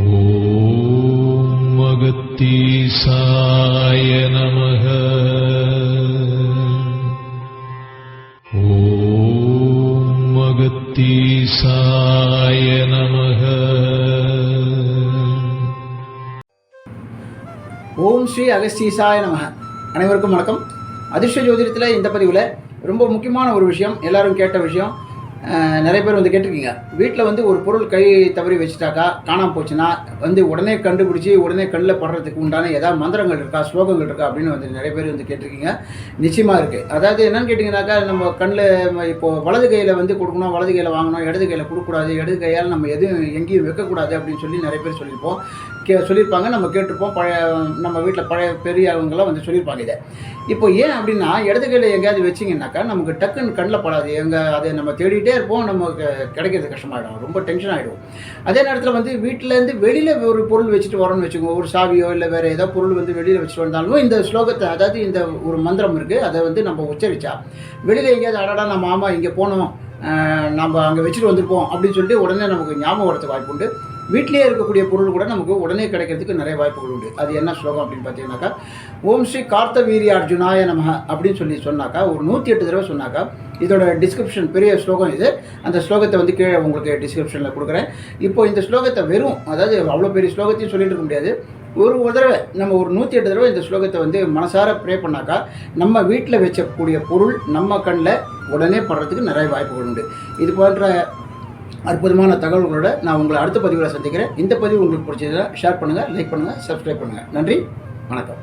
ஓம் மகத்தீசாய நமக. ஓம் மகத்தீசாய நமக. ஓம் ஸ்ரீ அகஸ்தீசாய நம அனைவருக்கும் வணக்கம். அதிர்ஷ்ட ஜோதிடத்தில் இந்த பதிவில் ரொம்ப முக்கியமான ஒரு விஷயம் எல்லாரும் கேட்ட விஷயம் நிறைய பேர் வந்து கேட்டிருக்கீங்க. வீட்டில் வந்து ஒரு பொருள் கை தவறி வச்சுட்டாக்கா காணாமல் போச்சுன்னா வந்து உடனே கண்டுபிடிச்சி உடனே கண்ணில் படுறதுக்கு உண்டான ஏதாவது மந்திரங்கள் இருக்கா ஸ்லோகங்கள் இருக்கா அப்படின்னு வந்து நிறைய பேர் வந்து கேட்டிருக்கீங்க. நிச்சயமாக இருக்குது அதாவது என்னன்னு கேட்டிங்கனாக்கா நம்ம கண்ணில் இப்போது வலது கையில் வந்து கொடுக்கணும் வலது கையில் வாங்கணும் இடது கையில் கொடுக்கக்கூடாது இடது கையால் நம்ம எதுவும் எங்கேயும் வைக்கக்கூடாது அப்படின்னு சொல்லி நிறைய பேர் சொல்லியிருப்போம். கே சொல்லியிருப்பாங்க. நம்ம கேட்டிருப்போம். பழைய நம்ம வீட்டில் பழைய பெரியவங்களாம் வந்து சொல்லியிருப்பாங்க இதை. இப்போ ஏன் அப்படின்னா இடது கையில் எங்கேயாவது வச்சிங்கன்னாக்கா நமக்கு டக்குன்னு கண்ணில் படாது. எங்கே அதை நம்ம தேடிட்டு இருப்போம் நமக்கு கிடைக்கிறது கஷ்டமாயிடும். ரொம்ப டென்ஷன் ஆகிடும் அதே நேரத்தில் வந்து வீட்டிலேருந்து வெளியில் ஒரு பொருள் வச்சுட்டு வரோம்னு வச்சுக்கோங்க ஒரு சாவியோ இல்லை வேறு ஏதோ பொருள் வந்து வெளியில் வச்சுட்டு வந்தாலும் இந்த ஸ்லோகத்தை அதாவது இந்த ஒரு மந்திரம் இருக்குது அதை வந்து நம்ம உச்சரித்தா வெளியில் எங்கேயாவது அடடா நம்ம மாமா இங்கே போனோம் நம்ம அங்கே வச்சுட்டு வந்திருப்போம் அப்படின்னு சொல்லிட்டு உடனே நமக்கு ஞாபகம் வரத்துக்கு வாய்ப்பு உண்டு வீட்டிலேயே இருக்கக்கூடிய பொருள் கூட நமக்கு உடனே கிடைக்கிறதுக்கு நிறைய வாய்ப்புகள் உண்டு. அது என்ன ஸ்லோகம் அப்படின்னு பார்த்தீங்கன்னாக்கா ஓம் ஸ்ரீ கார்த்த வீரிய அர்ஜுனாய நமக அப்படின்னு சொல்லி சொன்னாக்கா ஒரு நூற்றி எட்டு தடவை சொன்னாக்கா இதோட டிஸ்கிரிப்ஷன் பெரிய ஸ்லோகம் இது. அந்த ஸ்லோகத்தை வந்து கீழே உங்களுக்கு டிஸ்கிரிப்ஷனில் கொடுக்குறேன். இப்போ இந்த ஸ்லோகத்தை வெறும் அதாவது அவ்வளோ பெரிய ஸ்லோகத்தையும் சொல்லிட்டு இருக்க முடியாது. ஒரு ஒரு தடவை நம்ம ஒரு நூற்றி எட்டு தடவை இந்த ஸ்லோகத்தை வந்து மனசார ப்ரே பண்ணாக்கா நம்ம வீட்டில் வச்சக்கூடிய பொருள் நம்ம கண்ணில் உடனே படுறதுக்கு நிறைய வாய்ப்புகள் உண்டு. இது போன்ற அற்புதமான தகவல்களோட நான் உங்களை அடுத்த பதிவில் சந்திக்கிறேன். இந்த பதிவு உங்களுக்கு பிடிச்சதுன்னா ஷேர் பண்ணுங்கள் லைக் பண்ணுங்கள் சப்ஸ்கிரைப் பண்ணுங்கள் நன்றி வணக்கம்.